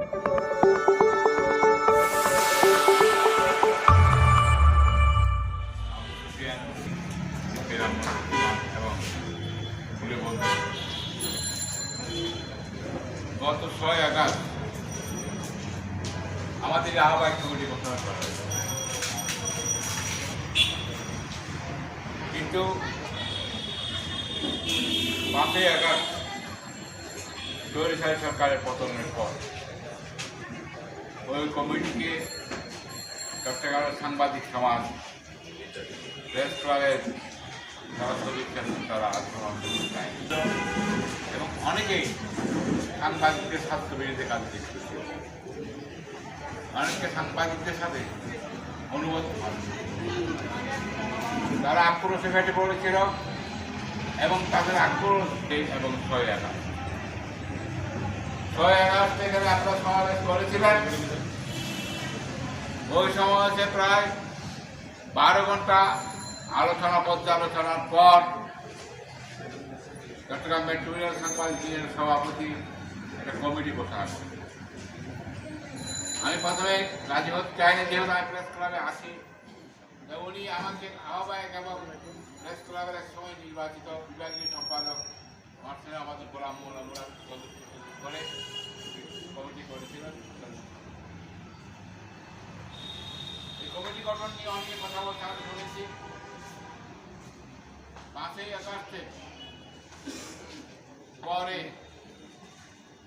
গত ছয় আগস্ট আমাদের আহ্বায়ক কমিটি ঘোষণা করা হয়েছে। কিন্তু পাঁচই আগস্ট সরকারের পতনের পর ওই কমিটিকে চট্টগ্রামের সাংবাদিক সমাজ, প্রেস ক্লাবের আছেন তারা আগ্রহণ এবং অনেকেই সাংবাদিকদের স্বাস্থ্য বিরোধী কাজ করছে অনেকে সাংবাদিকদের সাথে হন তারা আক্রোশে ফেটে পড়েছিল এবং তাদের আক্রোশ এবং ছয় একা ছয় আগস্ট এখানে আপনারা সমাবেশ করেছিলেন। ওই সময় সমাবেশে প্রায় বারো ঘণ্টা আলোচনা, পর্যালোচনার পর চট্টগ্রাম মেট্রোপলিটন সাংবাদিক সভাপতি একটা কমিটি ঘোষণা করে আমি প্রথমে রাজি হতে চাইনি, যেহেতু আমি প্রেস ক্লাবে আসি উনি আমাকে আহ্বায়ক এবং প্রেস ক্লাবের সময় নির্বাচিত বিভাগীয় সম্পাদক মার্সেল আমাদের গোলাম মোল্লা মোল্লা করে কমিটি করেছিলেন এই কমিটি গঠন নিয়ে অনেকে কথা বলতে আমি শুনেছি। পাঁচই আগস্টে পরে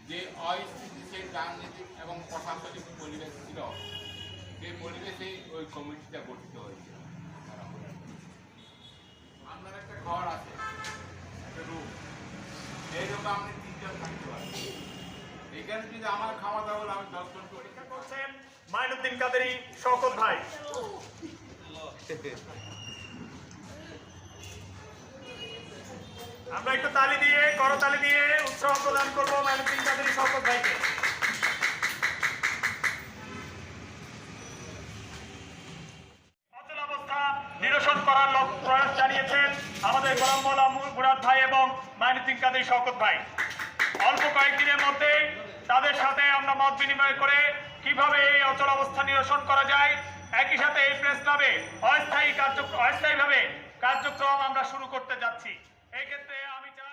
যে অস্থিতিশীল রাজনীতিক এবং প্রশাসনিক পরিবেশ ছিল, সেই পরিবেশেই ওই কমিটিটা গঠিত হয়েছিল। আপনার একটা ঘর আছে, একটা রুম। এই রুমে আপনি তিনজন থাকতে পারেন। এখানে যদি আমার খাওয়া দাওয়া আমি করছেন মাইনুদ্দিন কাদেরি শওকত ভাই। আমরা একটু তালি দিয়ে, করতালি দিয়ে উৎসাহ প্রদান করব মাইনুদ্দিন কাদেরি শওকত ভাইকে। নিরসন করার লক্ষ্য প্রয়াস জানিয়েছেন আমাদের গোলাম ভাই এবং মাইনুদ্দিন কাদের শওকত ভাই। অল্প কয়েকদিনের মধ্যে তাদের সাথে আমরা মত বিনিময় করে কীভাবে এই অচল অবস্থা নিরসন করা যায়, একই সাথে এই প্রেস ক্লাবে অস্থায়ী কার্যক্রম অস্থায়ীভাবে কার্যক্রম আমরা শুরু করতে যাচ্ছি। এক্ষেত্রে আমি ক্ষেত্রে